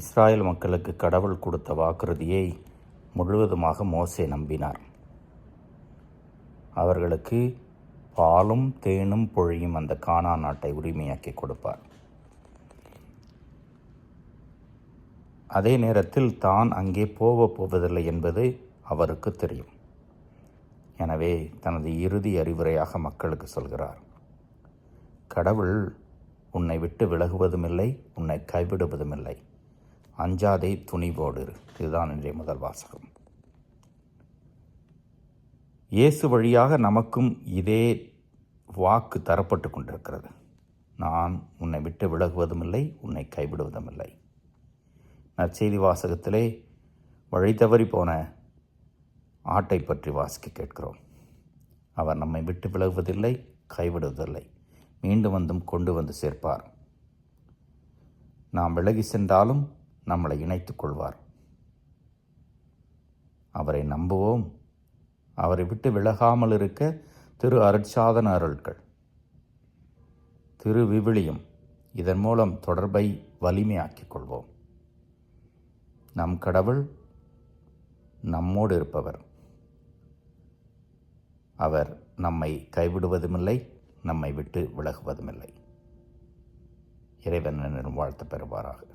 Israel மக்களுக்கு கடவுள் கொடுத்த வாக்குறுதியை முழுவதுமாக மோசே நம்பினார். அவர்களுக்கு பாலும் தேனும் பொழியும் அந்த கானா நாட்டை உரிமையாக்கி கொடுப்பார். அதே நேரத்தில் தான் அங்கே போகப் போவதில்லை என்பது அவருக்கு தெரியும். எனவே தனது இறுதி அறிவுரையாக மக்களுக்கு சொல்கிறார் கடவுள் உன்னை விட்டு விலகுவதுமில்லை உன்னை கைவிடுவதுமில்லை. அஞ்சாதே துணிவோடு இரு. இதுதான் இன்றைய முதல் வாசகம். இயேசு வழியாக நமக்கும் இதே வாக்கு தரப்பட்டு கொண்டிருக்கிறது. நான் உன்னை விட்டு விலகுவதும் இல்லை உன்னை கைவிடுவதுமில்லை. நற்செய்தி வாசகத்திலே வழி தவறி போன ஆட்டை பற்றி வாசிக்க கேட்கிறோம். அவர் நம்மை விட்டு விலகுவதில்லை கைவிடுவதில்லை. மீண்டும் வந்தும் கொண்டு வந்து சேர்ப்பார். நாம் விலகி சென்றாலும் நம்மளை இணைத்து கொள்வார் அவரை நம்புவோம். அவரை விட்டு விலகாமல் இருக்க திரு அருட்சாதன அருள்கள். திரு விவிலியம் இதன் மூலம் தொடர்பை வலிமையாக்கிக் கொள்வோம். நம் கடவுள் நம்மோடு இருப்பவர். அவர் நம்மை கைவிடுவதுமில்லை நம்மை விட்டு விலகுவதுமில்லை. இறைவன் வாழ்த்து பெறுவாராக.